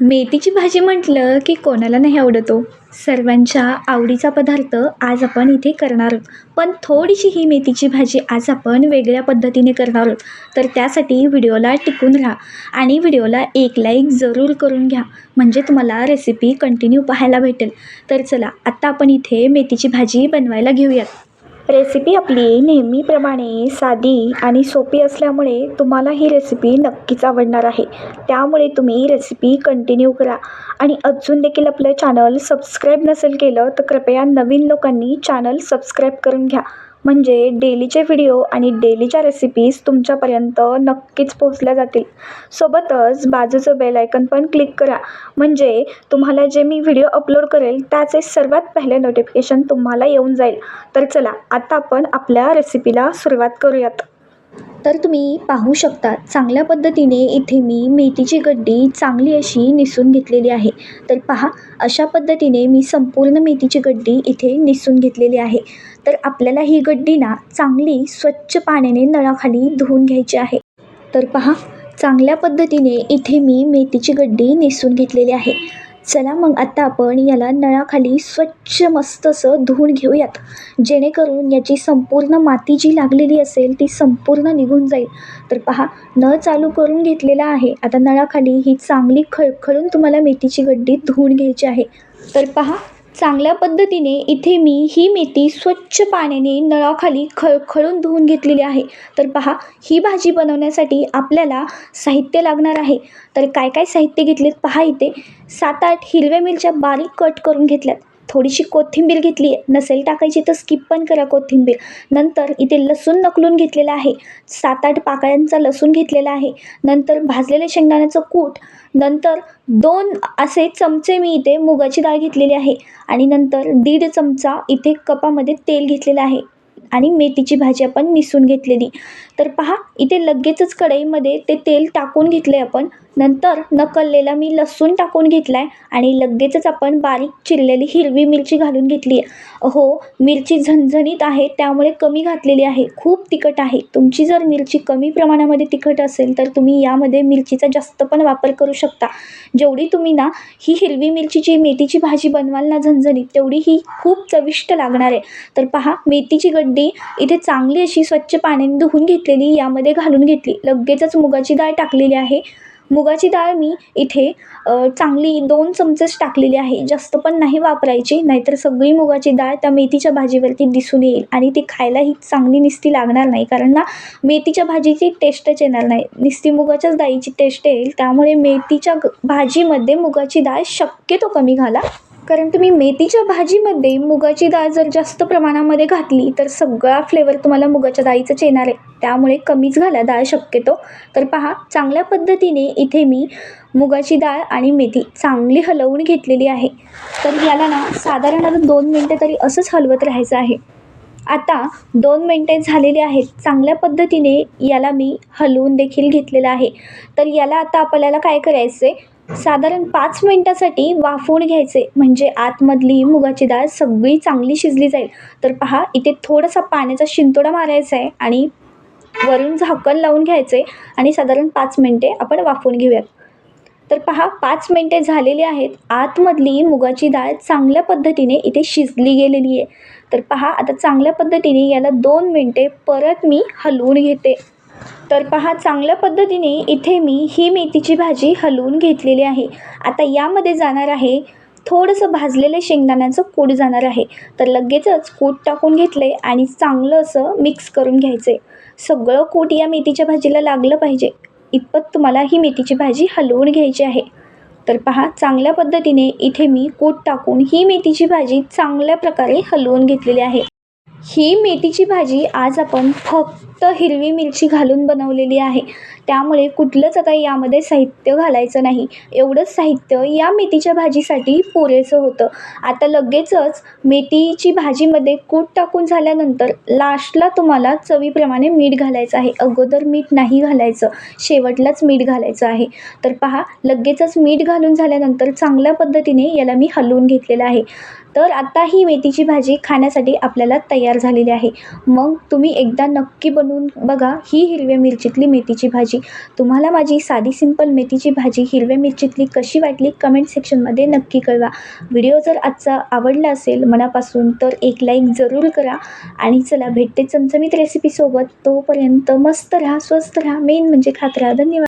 मेथीची भाजी म्हटलं की कोणाला नाही आवडतो. सर्वांच्या आवडीचा पदार्थ आज आपण इथे करणार आहोत. पण थोडीशी ही मेथीची भाजी आज आपण वेगळ्या पद्धतीने करणार आहोत. तर त्यासाठी व्हिडिओला टिकून राहा आणि व्हिडिओला एक लाईक जरूर करून घ्या. म्हणजे तुम्हाला रेसिपी कंटिन्यू पाहायला भेटेल. तर चला आत्ता आपण इथे मेथीची भाजी बनवायला घेऊयात. रेसिपी आपली नेहमीप्रमाणे साधी आणि सोपी असल्यामुळे तुम्हाला ही रेसिपी नक्कीच आवडणार आहे. त्यामुळे तुम्ही रेसिपी कंटिन्यू करा. आणि अजून देखील आपलं चॅनल सबस्क्राईब नसेल केलं तर कृपया नवीन लोकांनी चॅनल सबस्क्राईब करून घ्या. म्हणजे डेलीचे व्हिडिओ आणि डेलीच्या रेसिपीज तुमच्यापर्यंत नक्कीच पोहोचल्या जातील. सोबतच बाजूचं बेल आयकन पण क्लिक करा. म्हणजे तुम्हाला जे मी व्हिडिओ अपलोड करेल त्याचे सर्वात पहिले नोटिफिकेशन तुम्हाला येऊन जाईल. तर चला आता आपण आपल्या रेसिपीला सुरुवात करूयात. तर तुम्ही पाहू शकता चांगल्या पद्धतीने इथे मी मेथीची गड्डी चांगली अशी निसून घेतलेली आहे. तर पहा अशा पद्धतीने मी संपूर्ण मेथीची गड्डी इथे निसून घेतलेली आहे. तर आपल्याला ही गड्डी ना चांगली स्वच्छ पाण्याने नळाखाली धुवून घ्यायची आहे. तर पहा चांगल्या पद्धतीने इथे मी मेथीची गड्डी नेसून घेतलेली आहे. चला मग आता आपण याला नळाखाली स्वच्छ मस्त असं धुवून घेऊयात. जेणेकरून याची संपूर्ण माती जी लागलेली असेल ती संपूर्ण निघून जाईल. तर पहा नळ चालू करून घेतलेला आहे. आता नळाखाली ही चांगली खळखळून तुम्हाला मेथीची गड्डी धुवून घ्यायची आहे. तर पहा चांगल्या पद्धतीने इथे मी ही मेथी स्वच्छ पाण्याने नळाखाली खळखळून धुवून घेतलेली आहे. तर पहा ही भाजी बनवण्यासाठी आपल्याला साहित्य लागणार आहे. तर काय काय साहित्य घेतलेत पहा इथे. सात आठ हिरव्या मिरच्या बारीक कट करून घेतल्यात. थोडीशी कोथिंबीर घेतली आहे नसेल टाकायची तर स्किप पण करा कोथिंबीर. नंतर इथे लसूण नकलून घेतलेला आहे. सात आठ पाकळ्यांचा लसूण घेतलेला आहे. नंतर भाजलेले शेंगदाण्याचं कूट. नंतर दोन असे चमचे मी इथे मुगाची डाळ घेतलेली आहे. आणि नंतर दीड चमचा इथे कपामध्ये तेल घेतलेलं आहे. आणि मेथीची भाजी आपण निसून घेतलेली. तर पहा इथे लगेचच कढईमध्ये ते तेल टाकून घेतले आपण. नंतर नकललेला मी लसूण टाकून घेतला आहे आणि लगेचच आपण बारीक चिरलेली हिरवी मिरची घालून घेतली आहे. हो मिरची झणझणीत आहे त्यामुळे कमी घातलेली आहे. खूप तिखट आहे. तुमची जर मिरची कमी प्रमाणामध्ये तिखट असेल तर तुम्ही यामध्ये मिरचीचा जास्त पण वापर करू शकता. जेवढी तुम्ही ना ही हिरवी मिरचीची मेथीची भाजी बनवाल ना झणझणीत तेवढी ही खूप चविष्ट लागणार आहे. तर पहा मेथीची गड्डी इथे चांगली अशी स्वच्छ पाण्याने धुवून घेतलेली यामध्ये घालून घेतली. लगेचच मुगाची डाळ टाकलेली आहे. मुगाची डाळ मी इथे चांगली दोन चमचेच टाकलेली आहे. जास्त पण नाही वापरायची नाहीतर सगळी मुगाची डाळ त्या मेथीच्या भाजीवरती दिसून येईल आणि ती खायलाही चांगली निस्ती लागणार नाही. कारण ना मेथीच्या भाजीची टेस्टच येणार नाही. निस्ती मुगाच्याच डाळीची टेस्ट येईल. त्यामुळे मेथीच्या भाजीमध्ये मुगाची डाळ शक्यतो कमी घाला. कारण तुम्ही मेथीच्या भाजीमध्ये मुगाची डाळ जर जास्त प्रमाणामध्ये घातली तर सगळा फ्लेवर तुम्हाला मुगाच्या डाळीचाच येणार आहे. त्यामुळे कमीच घाला डाळ शक्यतो. तर पहा चांगल्या पद्धतीने इथे मी मुगाची डाळ आणि मेथी चांगली हलवून घेतलेली आहे. तर याला ना साधारण आता दोन मिनटं तरी असंच हलवत राहायचं आहे. आता दोन मिनटे झालेली आहेत. चांगल्या पद्धतीने याला मी हलवून देखील घेतलेलं आहे. तर याला आता आपल्याला काय करायचं आहे साधारण पाच मिनटासाठी वाफवून घ्यायचे. म्हणजे आतमधली मुगाची डाळ सगळी चांगली शिजली जाईल. तर पहा इथे थोडासा पाण्याचा शिंतोडा मारायचा आहे आणि वरून झाकण लावून घ्यायचे आणि साधारण पाच मिनटे आपण वाफवून घेऊयात. तर पहा पाच मिनटे झालेली आहेत. आतमधली मुगाची डाळ चांगल्या पद्धतीने इथे शिजली गेलेली आहे. तर पहा आता चांगल्या पद्धतीने याला दोन मिनटे परत मी हलवून घेते. तर पहा चांगल्या पद्धतीने इथे मी ही मेथीची भाजी हलवून घेतलेली आहे. आता यामध्ये जाणार आहे थोडंसं भाजलेलं शेंगदाण्याचं कूट जाणार आहे. तर लगेचच कूट टाकून घेतले आणि चांगलं असं मिक्स करून घ्यायचं आहे सगळं कूट या मेथीच्या भाजीला लागलं पाहिजे. इतपत तुम्हाला ही मेथीची भाजी हलवून घ्यायची आहे. तर पहा चांगल्या पद्धतीने इथे मी कूट टाकून ही मेथीची भाजी चांगल्या प्रकारे हलवून घेतलेली आहे. ही मेथीची भाजी आज आपण फक्त हिरवी मिरची घालून बनवलेली आहे. त्यामुळे कुठलंच आता यामध्ये साहित्य घालायचं नाही. एवढंच साहित्य या मेथीच्या भाजीसाठी पुरेसं होतं. आता लगेचच मेथीची भाजीमध्ये कूट टाकून झाल्यानंतर लास्टला तुम्हाला चवीप्रमाणे मीठ घालायचं आहे. अगोदर मीठ नाही घालायचं. शेवटलाच मीठ घालायचं आहे. तर पहा लगेचच मीठ घालून झाल्यानंतर चांगल्या पद्धतीने याला मी हलवून घेतलेलं आहे. तर आता ही मेथीची भाजी खाण्यासाठी आपल्याला तयार झालेली आहे. मग तुम्ही एकदा नक्की बनवून बनवून बघा ही हिरव्या मिरचीतली मेथीची भाजी. तुम्हाला माझी साधी सिंपल मेथीची भाजी हिरव्या मिरचीतली कशी वाटली कमेंट सेक्शनमध्ये नक्की कळवा. व्हिडिओ जर आजचा आवडला असेल मनापासून तर एक लाईक जरूर करा. आणि चला भेटते चमचमीत रेसिपीसोबत तोपर्यंत मस्त राहा स्वस्त राहा. मेन म्हणजे खात राहा. धन्यवाद.